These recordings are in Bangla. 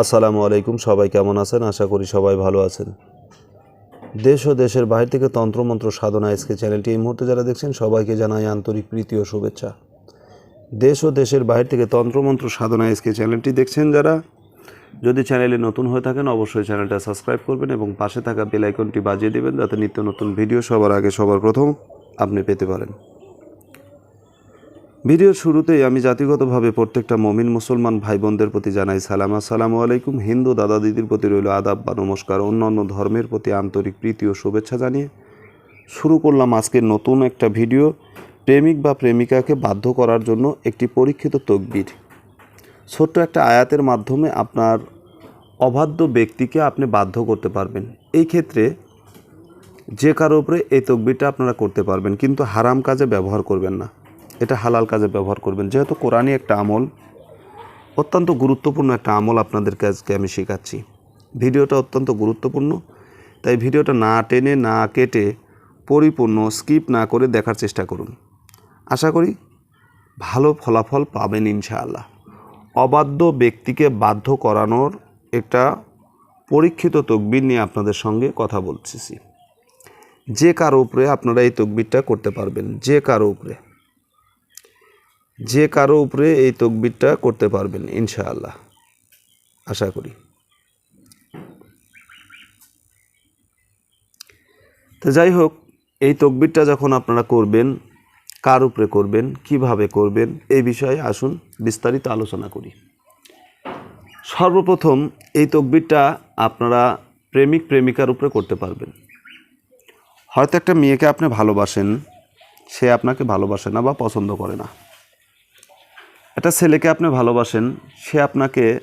আসসালামু আলাইকুম। সবাই কেমন আছেন? আশা করি সবাই ভালো আছেন। দেশ ও দেশের বাইরে থেকে তন্ত্রমন্ত্র সাধনা এসকে চ্যানেলটি এই মুহূর্তে যারা দেখছেন, সবাইকে জানাই আন্তরিক প্রীতি ও শুভেচ্ছা। দেশ ও দেশের বাইরে থেকে তন্ত্রমন্ত্র সাধনা এসকে চ্যানেলটি দেখছেন যারা, যদি চ্যানেলে নতুন হয়ে থাকেন, অবশ্যই চ্যানেলটা সাবস্ক্রাইব করবেন এবং পাশে থাকা বেল আইকনটি বাজিয়ে দেবেন, যাতে নিত্য নতুন ভিডিও সবার আগে সবার প্রথম আপনি পেতে পারেন। ভিডিওর শুরুতেই আমি জাতিগতভাবে প্রত্যেকটা মমিন মুসলমান ভাই বোনদের প্রতি জানাই সালাম। আসসালামু আলাইকুম। হিন্দু দাদা দিদির প্রতি রইল আদাব বা নমস্কার। অন্যান্য ধর্মের প্রতি আন্তরিক প্রীতি ও শুভেচ্ছা জানিয়ে শুরু করলাম আজকের নতুন একটা ভিডিও প্রেমিক বা প্রেমিকাকে বাধ্য করার জন্য একটি পরীক্ষিত তকবির। ছোট্ট একটা আয়াতের মাধ্যমে আপনার অবাধ্য ব্যক্তিকে আপনি বাধ্য করতে পারবেন। এই ক্ষেত্রে যে কারও উপরে এই তকবিরটা আপনারা করতে পারবেন, কিন্তু হারাম কাজে ব্যবহার করবেন না। এটা হালাল কাজে ব্যবহার করবেন। যেহেতু কোরআনই একটা আমল, অত্যন্ত গুরুত্বপূর্ণ একটা আমল আপনাদেরকে আজকে আমি শেখাচ্ছি। ভিডিওটা অত্যন্ত গুরুত্বপূর্ণ, তাই ভিডিওটা না টেনে, না কেটে পরিপূর্ণ, স্কিপ না করে দেখার চেষ্টা করুন। আশা করি ভালো ফলাফল পাবেন ইনশাআল্লাহ। অবাধ্য ব্যক্তিকে বাধ্য করানোর একটা পরীক্ষিত তকবির নিয়ে আপনাদের সঙ্গে কথা বলতেছি। যে কারও উপরে আপনারা এই তকবিরটা করতে পারবেন, যে কারও উপরে। যে কারও উপরে এই তকবিরটা করতে পারবেন, ইনশাআল্লাহ। আশা করি। তো যাই হোক, এই তকবিরটা যখন আপনারা করবেন, কার উপরে করবেন, কীভাবে করবেন, এই বিষয়ে আসুন, বিস্তারিত আলোচনা করি। সর্বপ্রথম, এই তকবিরটা আপনারা প্রেমিক, প্রেমিকার উপরে করতে পারবেন। হয়তো একটা মেয়েকে আপনি ভালোবাসেন, সে আপনাকে ভালোবাসে না বা পছন্দ করে না। একটা ছেলেকে আপনি ভালোবাসেন, সে আপনাকে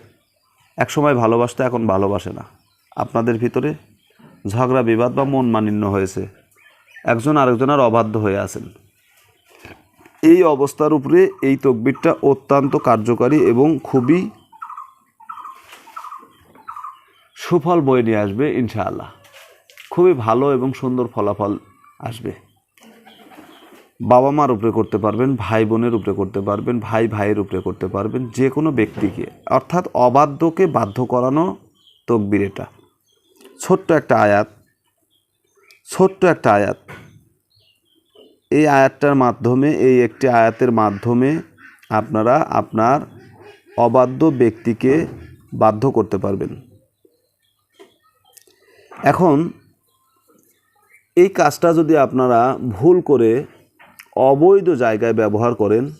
একসময় ভালোবাসতে এখন ভালোবাসে না। আপনাদের ভিতরে ঝগড়া, বিবাদ বা মন মানিন্য হয়েছে। একজন আরেকজনের অবাধ্য হয়ে আছেন। এই অবস্থার উপরে এই তকবিরটা অত্যন্ত কার্যকারী এবং খুবই সুফল বয়ে নিয়ে আসবে ইনশাআল্লাহ। খুবই ভালো এবং সুন্দর ফলাফল আসবে। বাবা মার উপরে করতে পারবেন ভাই বোনের উপরে করতে পারবেন ভাই ভাইয়ের উপরে করতে পারবেন, যে কোনো ব্যক্তিকে। অর্থাৎ অবাধ্যকে বাধ্য করানো তকবির এটা। ছোট্ট একটা আয়াত, ছোট্ট একটা আয়াত। এই আয়াতটার মাধ্যমে, এই একটি আয়াতের মাধ্যমে আপনারা আপনার অবাধ্য ব্যক্তিকে বাধ্য করতে পারবেন। এখন, এই কাজটা যদি আপনারা ভুল করে অবৈধ জায়গায় ব্যবহার করেন,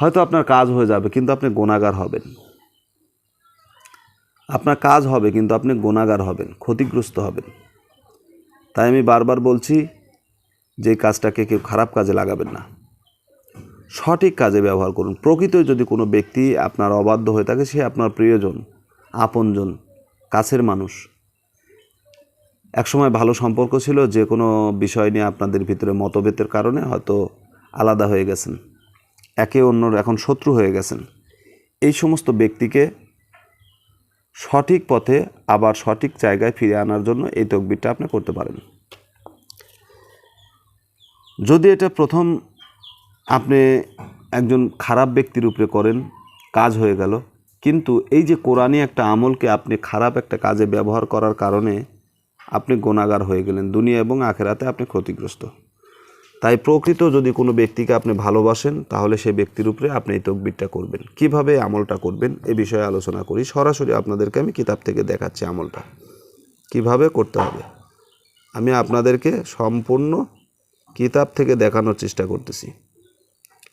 হয়তো আপনার কাজ হয়ে যাবে, কিন্তু আপনি গোনাগার হবেন। আপনার কাজ হবে, কিন্তু আপনি গোনাগার হবেন, ক্ষতিগ্রস্ত হবেন। তাই আমি বারবার বলছি, যে কাজটাকে কেউ খারাপ কাজে লাগাবেন না। সঠিক কাজে ব্যবহার করুন। প্রকৃত যদি কোনো ব্যক্তি আপনার অবাধ্য হয়ে থাকে, সে আপনার প্রিয়জন, আপনজন, কাছের মানুষ একসময় ভালো সম্পর্ক ছিল, যে কোনো বিষয় নিয়ে আপনাদের ভিতরে মতভেদের কারণে হয়তো আলাদা হয়ে গেছেন, একে অন্যর এখন শত্রু হয়ে গেছেন। এই সমস্ত ব্যক্তিকে সঠিক পথে, আবার সঠিক জায়গায় ফিরে আনার জন্য এই তকবিরটা আপনি করতে পারেন। যদি এটা প্রথম আপনি একজন খারাপ ব্যক্তির উপরে করেন, কাজ হয়ে গেল, কিন্তু এই যে কোরআনী একটা আমলকে আপনি খারাপ একটা কাজে ব্যবহার করার কারণে আপনি গোনাগার হয়ে গেলেন। দুনিয়া এবং আখেরাতে আপনি ক্ষতিগ্রস্ত। তাই প্রকৃত যদি কোনো ব্যক্তিকে আপনি ভালোবাসেন, তাহলে সেই ব্যক্তির উপরে আপনি এই তকবিরটা করবেন। কীভাবে আমলটা করবেন, এ বিষয়ে আলোচনা করি। সরাসরি আপনাদেরকে আমি কিতাব থেকে দেখাচ্ছি আমলটা। কীভাবে করতে হবে? আমি আপনাদেরকে সম্পূর্ণ কিতাব থেকে দেখানোর চেষ্টা করতেছি।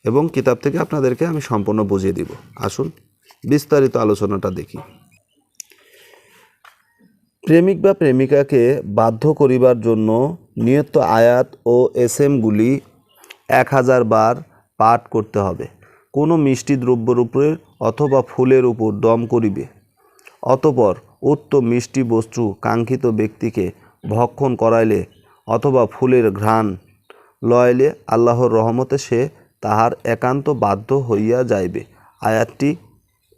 এবং কিতাব থেকে আপনাদেরকে আমি সম্পূর্ণ বুঝিয়ে দিব। আসুন, বিস্তারিত আলোচনাটা দেখি। প্রেমিক বা প্রেমিকাকে বাধ্য করিবার জন্য নিয়ত আয়াত ও এস এমগুলি এক হাজার বার পাঠ করতে হবে। কোনো মিষ্টি দ্রব্যের উপরে অথবা ফুলের উপর দম করিবে। অতপর উক্ত মিষ্টি বস্তু কাঙ্ক্ষিত ব্যক্তিকে ভক্ষণ করাইলে অথবা ফুলের ঘ্রাণ লয়লে আল্লাহর রহমতে সে তাহার একান্ত বাধ্য হইয়া যাইবে। আয়াতটি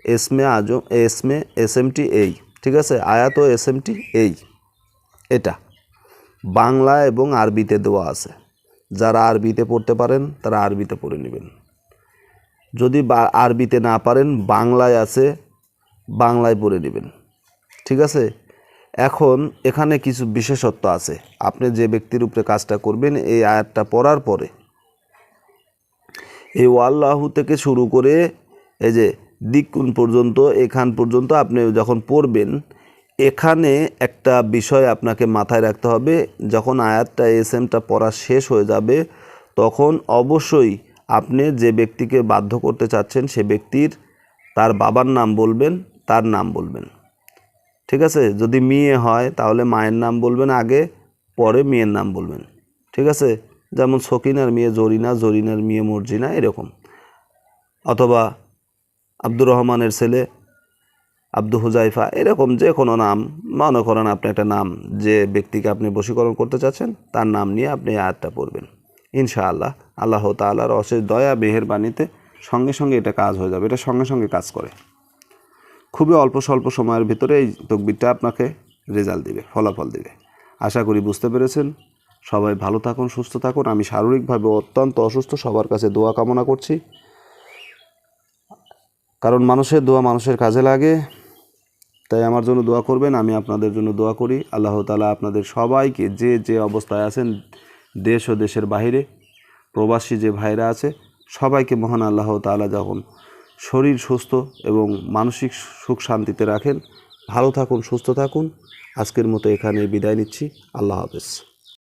এসমে আজম, এসমে এসএমটি এই। ঠিক আছে? আয়াত ও এসএমটি এই, এটা। বাংলা এবং আরবিতে দেওয়া আছে। যারা আরবিতে পড়তে পারেন, তারা আরবিতে পড়ে নেবেন। যদি আরবিতে না পারেন, বাংলায় আছে, বাংলায় পড়ে নেবেন। ঠিক আছে? এখন এখানে কিছু বিশেষত্ব আছে। আপনি যে ব্যক্তির উপরে কাজটা করবেন, এই আয়াতটা পড়ার পরে, এই ওয়াল্লাহু থেকে শুরু করে, এই যে দিকুন পর্যন্ত, এখান পর্যন্ত আপনি যখন পড়বেন, এখানে একটা বিষয় আপনাকে মাথায় রাখতে হবে, যখন আয়াতটা এস এমটা পড়া শেষ হয়ে যাবে, তখন অবশ্যই আপনি যে ব্যক্তিকে বাধ্য করতে চাচ্ছেন, সে ব্যক্তির তার বাবার নাম বলবেন, তার নাম বলবেন। ঠিক আছে? যদি মেয়ে হয়, তাহলে মায়ের নাম বলবেন আগে, পরে মেয়ের নাম বলবেন। ঠিক আছে? যেমন সকিনার মেয়ে জরিনা, জরিনার মেয়ে মর্জিনা, এরকম। অথবা আব্দুর রহমানের ছেলে, আব্দু হুজাইফা, এরকম যে কোনো নাম, মনে করেন আপনি একটা নাম, যে ব্যক্তিকে আপনি বশীকরণ করতে চাচ্ছেন, তার নাম নিয়ে আপনি আয়াতটা পড়বেন। ইনশাআল্লাহ, আল্লাহ তাআলার অশেষ দয়া, মেহেরবানিতে সঙ্গে সঙ্গে এটা কাজ হয়ে যাবে, এটা সঙ্গে সঙ্গে কাজ করে। খুবই অল্প স্বল্প সময়ের ভিতরে এই তকবিরটা আপনাকে রেজাল্ট দিবে, ফলাফল দিবে। আশা করি বুঝতে পেরেছেন। সবাই ভালো থাকুন, সুস্থ থাকুন। আমি শারীরিকভাবে অত্যন্ত অসুস্থ, সবার কাছে দোয়া কামনা করছি। কারণ মানুষের দোয়া মানুষের কাজে লাগে। তাই আমার জন্য দোয়া করবেন, আমি আপনাদের জন্য দোয়া করি। আল্লাহ তালা আপনাদের সবাইকে যে যে অবস্থায় আছেন দেশ ও দেশের বাইরে প্রবাসী যে ভাইরা আছে, সবাইকে মহান আল্লাহ তাআলা যখন শরীর সুস্থ এবং মানসিক সুখ শান্তিতে রাখেন, ভালো থাকুন, সুস্থ থাকুন। আজকের মতো এখানে বিদায় নিচ্ছি। আল্লাহ হাফেজ।